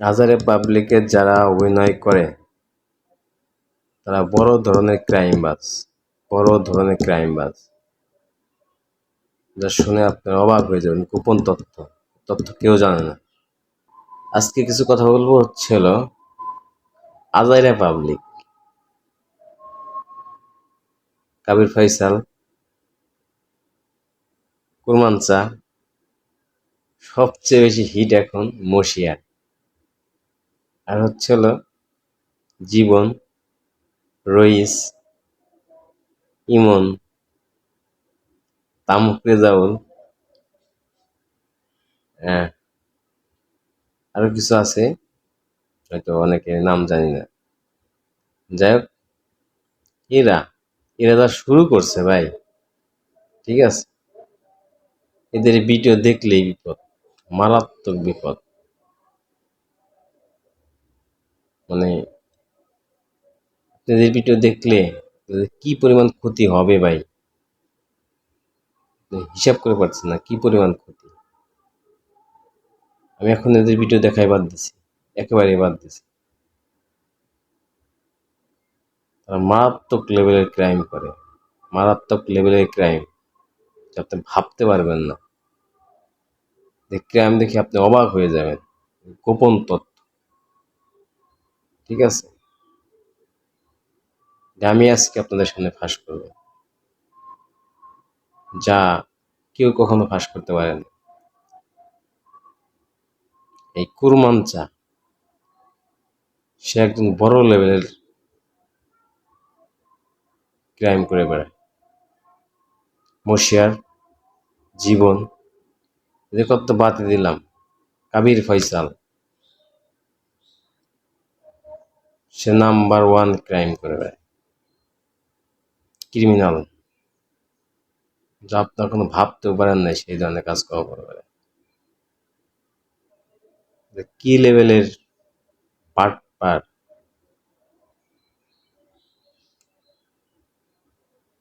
হাজারে পাবলিকে যারা অভিনয় করে, তারা বড় ধরনের ক্রাইম ক্রাইমবাজ বড় ধরনের ক্রাইম ক্রাইমবাজ যা শুনে আপনার অবাক হয়ে যাবেন, গোপন তথ্য তথ্য কেউ জানে না। আজকে কিছু কথা বলব হচ্ছিল আজাইরা পাবলিক কাবির ফাইসাল, কুরমান চা সবচেয়ে বেশি হিট এখন মশিয়ার আর হচ্ছে হলো জীবন, রইস, ইমন, তামুক রেজাউল হ্যাঁ আরও কিছু আছে, হয়তো অনেকে নাম জানি না। যাই হোক এরা এরা যা শুরু করছে ভাই, ঠিক আছে? এদের ভিডিও দেখলেই বিপদ, মারাত্মক বিপদ। মানে এদের ভিডিও দেখলে কি পরিমাণ ক্ষতি হবে ভাই? হিসাব করে পারছি না, কি পরিমাণ ক্ষতি? আমি এখন এদের ভিডিও দেখাই বাদ দিছি একেবারে বাদ দিছি। তারা মারাত্মক লেভেলের ক্রাইম করে, মারাত্মক লেভেলের ক্রাইম আপনি ভাবতে পারবেন না। ক্রাইম দেখে আপনি অবাক হয়ে যাবেন, গোপন তথ্য। ঠিক আছে? আমি আজকে আপনাদের সামনে ফাঁস করব। যা কেউ কখনো ফাঁস করতে পারে না। এই কুরমান চা, সে একজন বড় লেভেলের ক্রাইম করে বেড়ায়। মশিয়ার জীবন, এদের কত বাতি দিলাম। কাবির ফয়সাল। সে নাম্বার ওয়ান ক্রাইম করে বেড়ায়। ক্রিমিনাল। যা আপনার কোনো ভাবতেও পারেন না সেই ধরনের কাজ করা করে বেড়ায় কি লেভেলের পার্ট পার্ট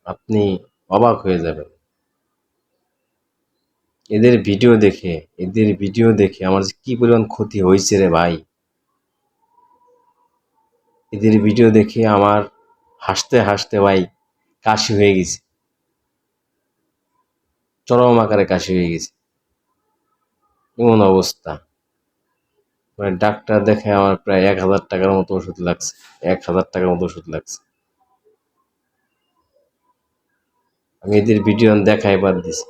আপনি অবাক হয়ে যাবেন। এদের ভিডিও দেখে, এদের ভিডিও দেখে আমার কি পরিমাণ ক্ষতি হয়েছে রে ভাই। এদের ভিডিও দেখে আমার হাসতে হাসতে ভাই কাশি হয়ে গেছে। চরম আকারে কাশি হয়ে গেছে। এমন অবস্থা। মানে ডাক্তার দেখে আমার প্রায় এক হাজার টাকার মতো ওষুধ লাগছে। এক হাজার টাকার মতো ওষুধ লাগছে। আমি এদের ভিডিও দেখাই বাদ দিছি।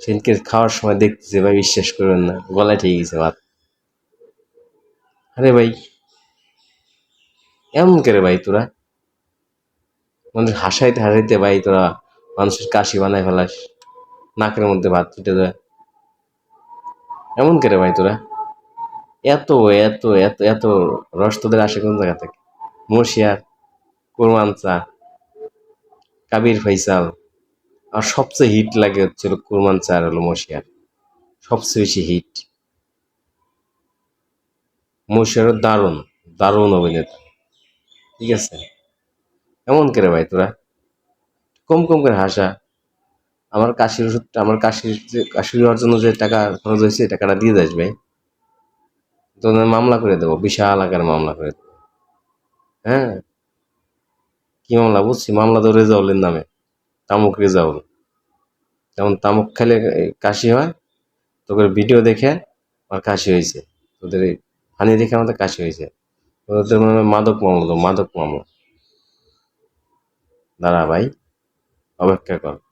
সেদিনকে খাওয়ার সময় দেখতেছি, ভাই বিশ্বাস করবেন না, গলায় ঠিক গেছে ভাত আরে ভাই এমন করে ভাই তোরা। মানুষ হাসাইতে হাসাইতে ভাই তোরা মানুষের কাশি বানায় ফেলাস, নাকের মধ্যে ভাত ছুটে যায়। এমন করে ভাই তোরা। এত এত এত এত রস তোদের আসে কোন জায়গা থেকে? মশিয়ার কোরমান চা, কাবির ফৈসাল আর সবচেয়ে হিট লাগে হচ্ছিল কুরমান আর হলো মশিয়ার সবচেয়ে বেশি হিট মশিয়ারও দারুণ দারুণ অভিনেতা। ঠিক আছে? এমন করে ভাই তোরা? কম কম করে হাসা। আমার কাশির ওষুধটা আমার কাশির যে কাশি হওয়ার জন্য যে টাকা খরচ হয়েছে টাকাটা দিয়ে যাস ভাই। তোদের মামলা করে দেবো, বিশাল আকার মামলা করে দেবো। হ্যাঁ? কি মামলা বুঝছি? মামলা তো রেজাউলের নামে, তামুক রেজাউল। যেমন তামুক খেলে কাশি হয় তোদের ভিডিও দেখে আমার কাশি হয়েছে। তোদের পানি দেখে আমাদের কাশি হয়েছে। ওদের মনে মাদক মামলা মাদক মামলা। দাঁড়া ভাই অপেক্ষা কর।